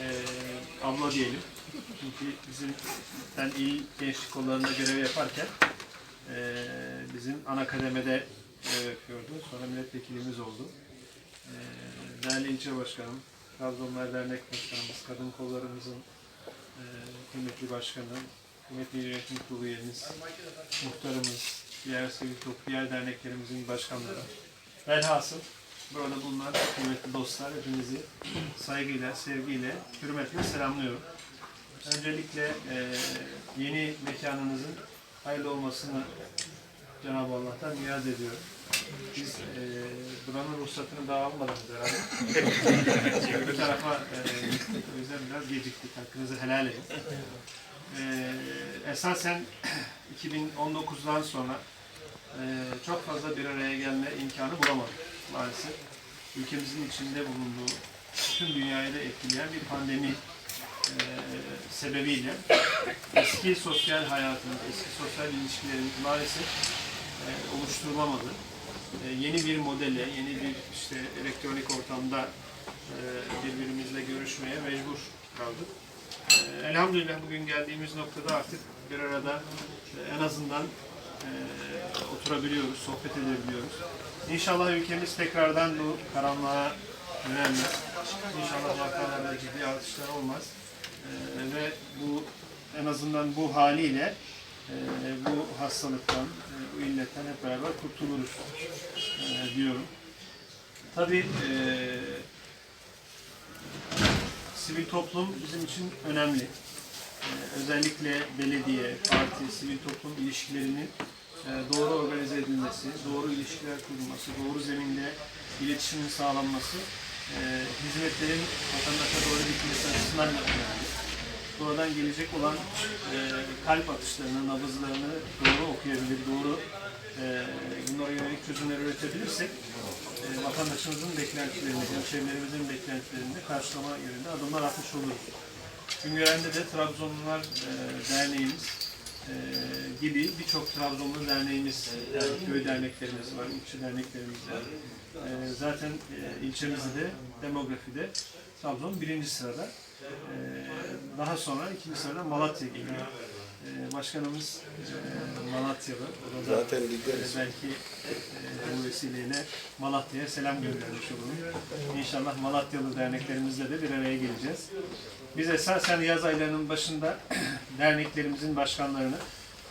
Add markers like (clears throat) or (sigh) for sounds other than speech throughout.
e, abla diyelim. Çünkü bizim ben il gençlik kollarında görev yaparken e, bizim ana kademede görev yapıyordu. Sonra milletvekilimiz oldu. E, değerli ilçe başkanım, Trabzonlar Dernek Başkanımız, kadın kollarımızın e, kıymetli başkanı, kıymetli yönetim kurulu üyemiz, muhtarımız, diğer sivil toplum, diğer derneklerimizin başkanları. Velhasıl burada bulunan kıymetli dostlar hepinizi saygıyla, sevgiyle, hürmetle selamlıyorum. Öncelikle e, yeni mekanınızın hayırlı olmasını Cenab-ı Allah'tan niyaz ediyorum. Biz e, buranın ruhsatını daha almadınız herhalde. (laughs) Bu tarafa e, o yüzden biraz geciktik. Hakkınızı helal edin. E, esasen (clears throat) 2019'dan sonra e, çok fazla bir araya gelme imkanı bulamadık maalesef. Ülkemizin içinde bulunduğu, bütün dünyayı da etkileyen bir pandemi e, sebebiyle eski sosyal hayatımız, eski sosyal ilişkilerimiz maalesef e, oluşturulamadı. E, yeni bir modele, yeni bir işte elektronik ortamda e, birbirimizle görüşmeye mecbur kaldık. E, elhamdülillah bugün geldiğimiz noktada artık bir arada e, en azından e, oturabiliyoruz, sohbet edebiliyoruz. İnşallah ülkemiz tekrardan bu karanlığa dönemez. İnşallah vakalarda ciddi artışlar olmaz. E, ve bu en azından bu haliyle e, bu hastalıktan, e, bu illetten hep beraber kurtuluruz e, diyorum. Tabii e, sivil toplum bizim için önemli. E, özellikle belediye, parti, sivil toplum ilişkilerinin doğru organize edilmesi, doğru ilişkiler kurulması, doğru zeminde iletişimin sağlanması, e, hizmetlerin vatandaşa doğru gitmesi açısından da önemli gelecek olan e, kalp atışlarını, nabızlarını doğru okuyabilir, doğru bunlara yönelik çözümler üretebilirsek vatandaşımızın beklentilerini, hemşehrilerimizin beklentilerini karşılama yönünde adımlar atmış oluruz. Güngören'de de Trabzonlular Derneğimiz gibi birçok Trabzonlu derneğimiz, yani köy derneklerimiz var, ilçe derneklerimiz var. E, zaten e, ilçemizde de demografide Trabzon birinci sırada. Ee, daha sonra ikinci sırada Malatya geliyor. Ee, başkanımız e, Malatyalı. O da Zaten lideriz. belki e, bu vesileyle Malatya'ya selam göndermiş olalım. İnşallah Malatyalı derneklerimizle de bir araya geleceğiz. Biz esasen yaz aylarının başında derneklerimizin başkanlarını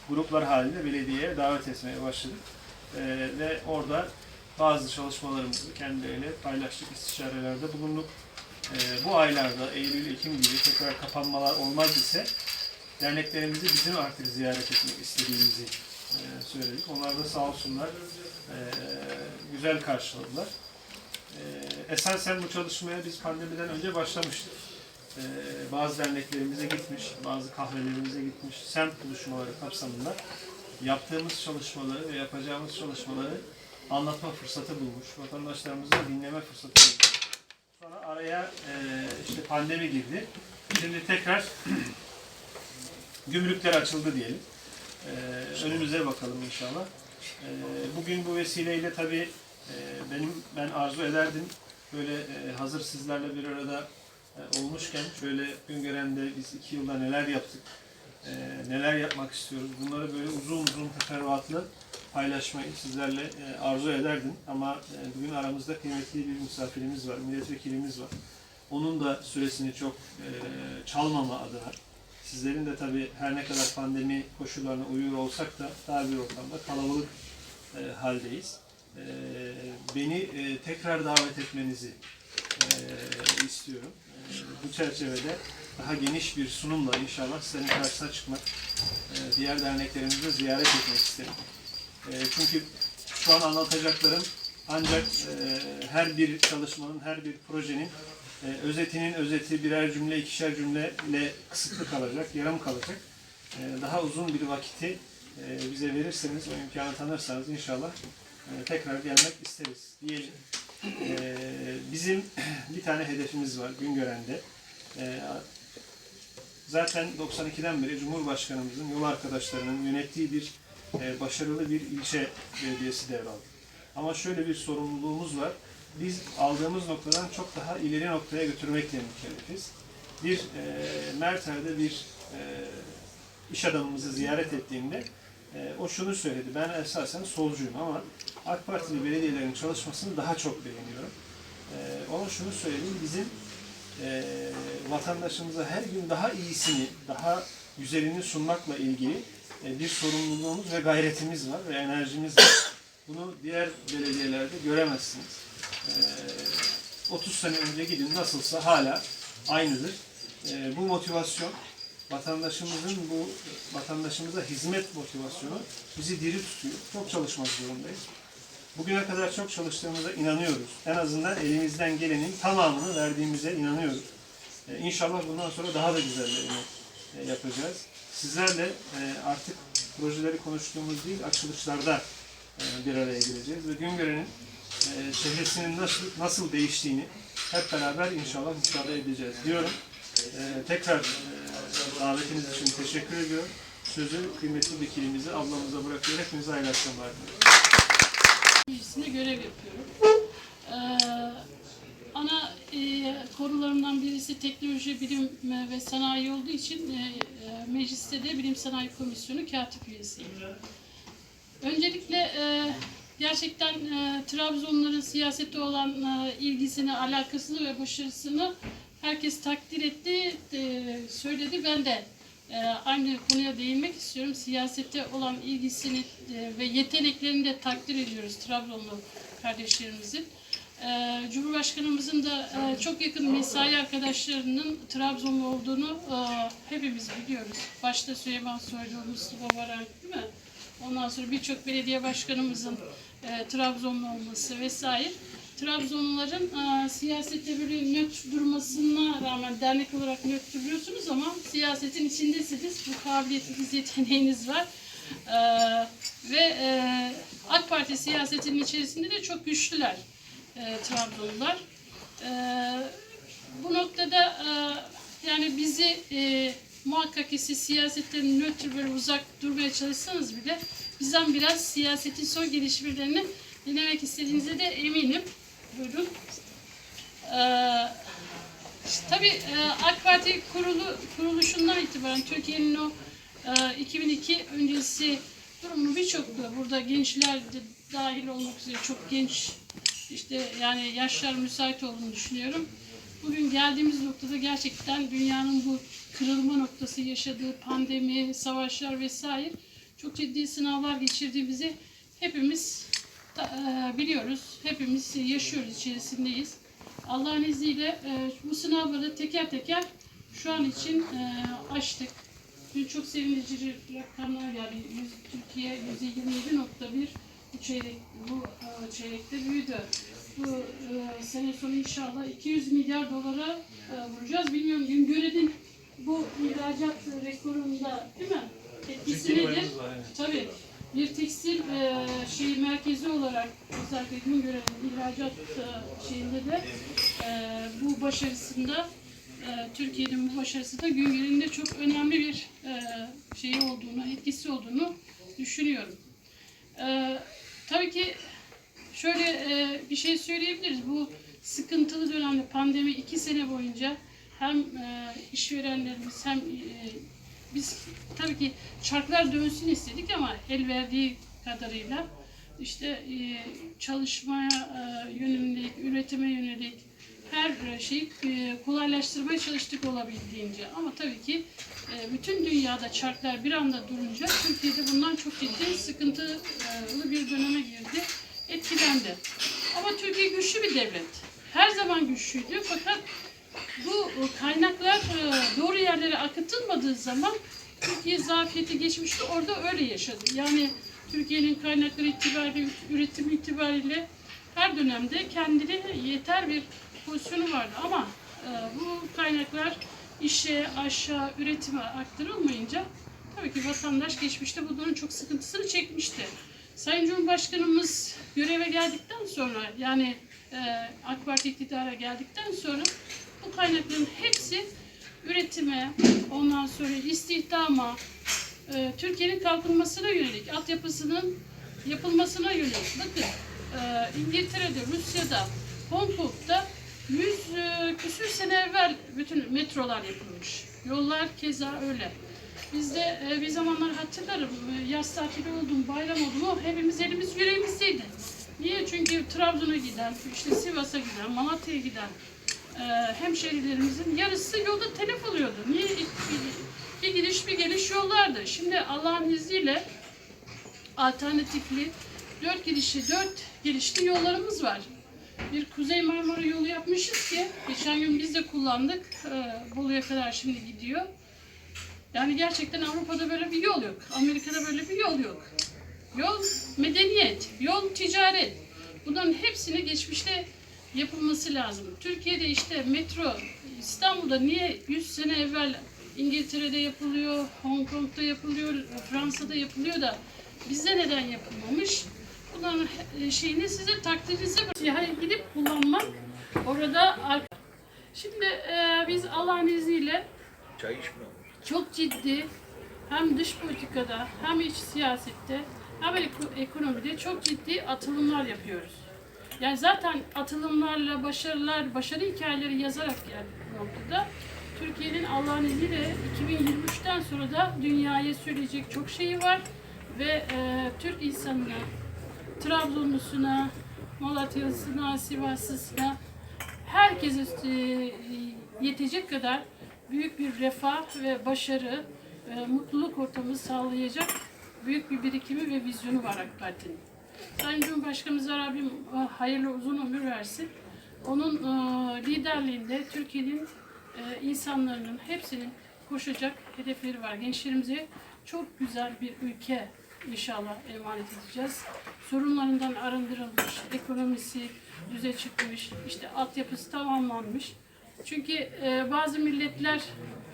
gruplar halinde belediyeye davet etmeye başladık. Ee, ve orada bazı çalışmalarımızı kendileriyle paylaştık, istişarelerde bulunduk. Ee, bu aylarda Eylül, Ekim gibi tekrar kapanmalar olmaz ise derneklerimizi bizim artık ziyaret etmek istediğimizi e, söyledik. Onlar da sağ olsunlar e, güzel karşıladılar. E, esasen bu çalışmaya biz pandemiden önce başlamıştık. E, bazı derneklerimize gitmiş, bazı kahvelerimize gitmiş, semt buluşmaları kapsamında yaptığımız çalışmaları ve yapacağımız çalışmaları anlatma fırsatı bulmuş, vatandaşlarımızı dinleme fırsatı bulmuş. Sonra araya e, işte pandemi girdi. Şimdi tekrar (clears throat) gümrükler açıldı diyelim. E, önümüze bakalım inşallah. E, bugün bu vesileyle tabii e, benim ben arzu ederdim böyle e, hazır sizlerle bir arada olmuşken şöyle Güngören'de biz iki yılda neler yaptık, e, neler yapmak istiyoruz bunları böyle uzun uzun teferruatlı paylaşmayı sizlerle e, arzu ederdim. Ama e, bugün aramızda kıymetli bir misafirimiz var, milletvekilimiz var. Onun da süresini çok e, çalmama adına, sizlerin de tabii her ne kadar pandemi koşullarına uyuyor olsak da dar bir ortamda kalabalık e, haldeyiz. E, beni e, tekrar davet etmenizi e, istiyorum. Bu çerçevede daha geniş bir sunumla inşallah sizlerin karşısına çıkmak, e, diğer derneklerimizi de ziyaret etmek isterim. E, çünkü şu an anlatacaklarım ancak e, her bir çalışmanın, her bir projenin özetinin özeti birer cümle, ikişer cümleyle kısıtlı kalacak, yarım kalacak. Daha uzun bir vakiti bize verirseniz, o imkanı tanırsanız inşallah tekrar gelmek isteriz diyelim. E, bizim (clears throat) bir tane hedefimiz var Güngören'de. E, zaten 92'den beri Cumhurbaşkanımızın yol arkadaşlarının yönettiği bir e, başarılı bir ilçe belediyesi devraldı. Ama şöyle bir sorumluluğumuz var. Biz aldığımız noktadan çok daha ileri noktaya götürmekle mükellefiz. bir e, Merter'de bir e, iş adamımızı ziyaret ettiğimde e, o şunu söyledi. Ben esasen solcuyum ama AK Partili belediyelerin çalışmasını daha çok beğeniyorum. E, ona şunu söyledim. Bizim e, vatandaşımıza her gün daha iyisini, daha güzelini sunmakla ilgili e, bir sorumluluğumuz ve gayretimiz var ve enerjimiz var. Bunu diğer belediyelerde göremezsiniz. E, 30 sene önce gidin nasılsa hala aynıdır. E, bu motivasyon vatandaşımızın bu vatandaşımıza hizmet motivasyonu bizi diri tutuyor. Çok çalışmak zorundayız. Bugüne kadar çok çalıştığımıza inanıyoruz. En azından elimizden gelenin tamamını verdiğimize inanıyoruz. Ee, inşallah bundan sonra daha da güzellerini e, yapacağız. Sizlerle e, artık projeleri konuştuğumuz değil, açılışlarda e, bir araya geleceğiz ve Güngören'in e, çehresinin nasıl, nasıl değiştiğini hep beraber inşallah müşahede edeceğiz diyorum. E, tekrar e, davetiniz için teşekkür ediyorum. Sözü kıymetli vekilimize, ablamıza bırakıyor. Hepinize hayırlı akşamlar. Meclisinde görev yapıyorum. Ee, ana e, konularımdan birisi teknoloji, bilim ve sanayi olduğu için e, e, mecliste de Bilim Sanayi Komisyonu katip üyesiyim. Öncelikle e, gerçekten e, Trabzonluların siyasete olan e, ilgisini, alakasını ve başarısını herkes takdir etti, e, söyledi. Ben de e, aynı konuya değinmek istiyorum. Siyasete olan ilgisini e, ve yeteneklerini de takdir ediyoruz Trabzonlu kardeşlerimizin. E, Cumhurbaşkanımızın da e, çok yakın mesai arkadaşlarının Trabzonlu olduğunu e, hepimiz biliyoruz. Başta Süleyman Soylu, Mustafa Varank değil mi? Ondan sonra birçok belediye başkanımızın Trabzonlu olması vesaire. Trabzonluların e, siyasette böyle nötr durmasına rağmen dernek olarak nötr duruyorsunuz ama siyasetin içindesiniz. Bu kabiliyetiniz, yeteneğiniz var. E, ve e, AK Parti siyasetinin içerisinde de çok güçlüler e, Trabzonlular. E, bu noktada e, yani bizi e, muhakkak ki siz siyasetten nötr böyle uzak durmaya çalışsanız bile bizden biraz siyasetin son gelişmelerini dinlemek istediğinize de eminim. Buyurun. Ee, tabii e, AK Parti kurulu, kuruluşundan itibaren Türkiye'nin o e, 2002 öncesi durumu birçok burada gençler de dahil olmak üzere çok genç işte yani yaşlar müsait olduğunu düşünüyorum. Bugün geldiğimiz noktada gerçekten dünyanın bu kırılma noktası yaşadığı pandemi, savaşlar vesaire çok ciddi sınavlar geçirdiğimizi hepimiz biliyoruz. Hepimiz yaşıyoruz, içerisindeyiz. Allah'ın izniyle e, bu sınavları teker teker şu an için e, açtık. Dün çok sevindirici rakamlar geldi. Türkiye %27.1 bu çeyrek bu e, çeyrekte büyüdü. Bu e, sene sonu inşallah 200 milyar dolara e, vuracağız. Bilmiyorum Güngören'in bu ihracat rekorunda değil mi? Etkisi nedir? Tabii. Bir tekstil e, şey merkezi olarak özellikle Güngören'in ihracat e, şeyinde de e, bu başarısında e, Türkiye'nin bu başarısı da Güngören'in de çok önemli bir e, şeyi olduğunu, etkisi olduğunu düşünüyorum. E, tabii ki şöyle e, bir şey söyleyebiliriz. Bu sıkıntılı dönemde pandemi iki sene boyunca hem e, işverenlerimiz hem e, biz tabii ki çarklar dönsün istedik ama el verdiği kadarıyla işte e, çalışmaya e, yönelik, üretime yönelik her şeyi e, kolaylaştırmaya çalıştık olabildiğince. Ama tabii ki e, bütün dünyada çarklar bir anda durunca Türkiye'de bundan çok ciddi sıkıntılı bir döneme girdi, etkilendi. Ama Türkiye güçlü bir devlet. Her zaman güçlüydü fakat bu kaynaklar e, doğru yerlere akıtılmadığı zaman Türkiye zafiyeti geçmişti. Orada öyle yaşadı. Yani Türkiye'nin kaynakları itibariyle, üretim itibariyle her dönemde kendine yeter bir pozisyonu vardı. Ama e, bu kaynaklar işe, aşağı, üretime aktarılmayınca tabii ki vatandaş geçmişte bunların çok sıkıntısını çekmişti. Sayın Cumhurbaşkanımız göreve geldikten sonra yani e, AK Parti iktidara geldikten sonra bu kaynakların hepsi üretime, ondan sonra istihdama, e, Türkiye'nin kalkınmasına yönelik, altyapısının yapılmasına yönelik. Bakın e, İngiltere'de, Rusya'da, Hong Kong'da Yüz e, küsür sene evvel bütün metrolar yapılmış. Yollar keza öyle. Bizde e, bir zamanlar hatırlarım e, yaz tatili oldum, bayram oldu mu hepimiz elimiz yüreğimizdeydi. Niye? Çünkü Trabzon'a giden, işte Sivas'a giden, Malatya'ya giden e, hemşehrilerimizin yarısı yolda telef oluyordu. Niye? Bir, gidiş bir geliş yollardı. Şimdi Allah'ın izniyle alternatifli dört gidişli, dört gelişli yollarımız var. Bir Kuzey Marmara yolu yapmışız ki geçen gün biz de kullandık. Ee, Bolu'ya kadar şimdi gidiyor. Yani gerçekten Avrupa'da böyle bir yol yok. Amerika'da böyle bir yol yok. Yol medeniyet, yol ticaret. Bunların hepsini geçmişte yapılması lazım. Türkiye'de işte metro İstanbul'da niye 100 sene evvel İngiltere'de yapılıyor, Hong Kong'da yapılıyor, Fransa'da yapılıyor da bizde neden yapılmamış? Bunların he- şeyini size takdirinize. Yani gidip kullanmak orada Şimdi e, biz Allah'ın izniyle Çay içmiyor çok ciddi hem dış politikada hem iç siyasette hem eko- ekonomide çok ciddi atılımlar yapıyoruz. Yani zaten atılımlarla başarılar, başarı hikayeleri yazarak geldik bu noktada. Türkiye'nin Allah'ın izniyle 2023'ten sonra da dünyaya söyleyecek çok şeyi var ve e, Türk insanına, Trabzonlusuna, Malatyalısına, Sivaslısına herkese e, yetecek kadar büyük bir refah ve başarı, e, mutluluk ortamı sağlayacak büyük bir birikimi ve vizyonu var AK Parti'nin. Sayın Cumhurbaşkanımıza Rabbim e, hayırlı uzun ömür versin. Onun e, liderliğinde Türkiye'nin e, insanların hepsinin koşacak hedefleri var. Gençlerimize çok güzel bir ülke inşallah emanet edeceğiz. Sorunlarından arındırılmış, ekonomisi düze çıkmış, işte altyapısı tamamlanmış. Çünkü bazı milletler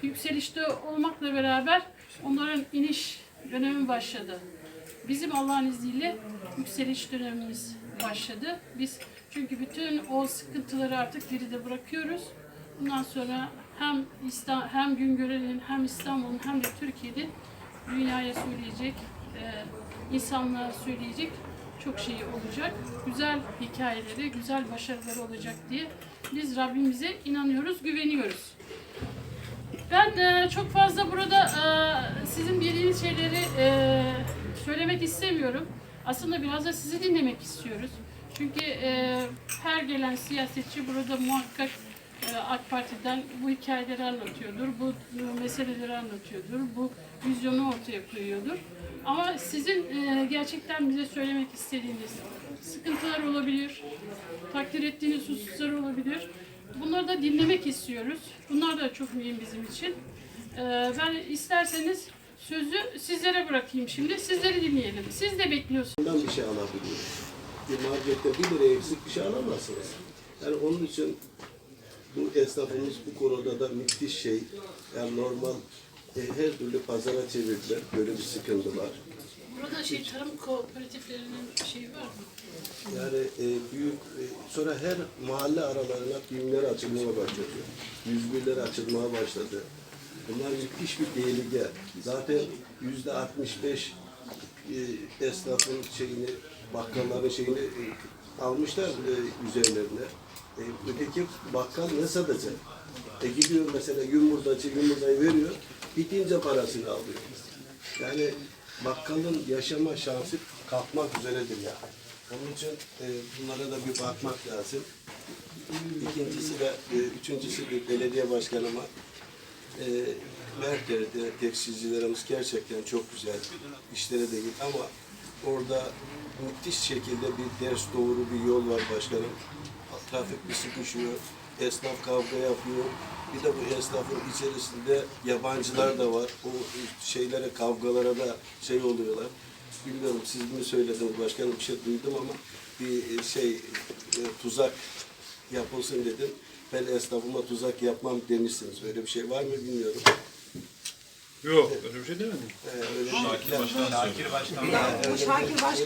yükselişte olmakla beraber onların iniş dönemi başladı. Bizim Allah'ın izniyle yükseliş dönemimiz başladı. Biz çünkü bütün o sıkıntıları artık geride bırakıyoruz. Bundan sonra hem İsta hem Güngören'in hem İstanbul'un hem de Türkiye'de dünyaya söyleyecek, e, insanlığa söyleyecek çok şey olacak. Güzel hikayeleri, güzel başarıları olacak diye biz Rabbimize inanıyoruz, güveniyoruz. Ben e, çok fazla burada e, sizin bildiğiniz şeyleri e, söylemek istemiyorum. Aslında biraz da sizi dinlemek istiyoruz. Çünkü e, her gelen siyasetçi burada muhakkak e, AK Parti'den bu hikayeleri anlatıyordur, bu e, meseleleri anlatıyordur, bu vizyonu ortaya koyuyordur. Ama sizin e, gerçekten bize söylemek istediğiniz sıkıntılar olabilir, takdir ettiğiniz hususlar olabilir. Bunları da dinlemek istiyoruz. Bunlar da çok mühim bizim için. Ee, ben isterseniz sözü sizlere bırakayım şimdi. Sizleri dinleyelim. Siz de bekliyorsunuz. Bundan bir şey alabiliyoruz. Bir markette bir lira eksik bir şey alamazsınız. Yani onun için bu esnafımız bu konuda da müthiş şey. Yani normal e, her türlü pazara çevirdiler. Böyle bir sıkıntı var. Burada şey tarım kooperatiflerinin şeyi var mı? Yani e, büyük e, sonra her mahalle aralarına BİM'ler açılmaya başladı. 101'ler açılmaya başladı. Bunlar müthiş bir tehlike. Zaten yüzde 65 e, esnafın şeyini, bakkalların şeyini e, almışlar e, üzerlerine. E, öteki bakkal ne satacak? E gidiyor mesela yumurtacı yumurtayı veriyor, bitince parasını alıyor. Yani bakkalın yaşama şansı kalkmak üzeredir yani. Onun için e, bunlara da bir bakmak lazım. İkincisi de, e, üçüncüsü de belediye başkanıma e, Merter'de tekstilcilerimiz gerçekten çok güzel işlere de git ama orada müthiş şekilde bir ders doğru bir yol var başkanım. Trafik bir sıkışıyor, esnaf kavga yapıyor. Bir de bu esnafın içerisinde yabancılar da var. O şeylere, kavgalara da şey oluyorlar. Bilmiyorum siz mi söylediniz başkanım bir şey duydum ama bir şey e, tuzak yapılsın dedim. Ben esnafıma tuzak yapmam demişsiniz. Öyle bir şey var mı bilmiyorum. Yok öyle bir şey demedim. Ee, öyle bir- Şakir Başkan söyledi. öyle bir- Şakir Başkan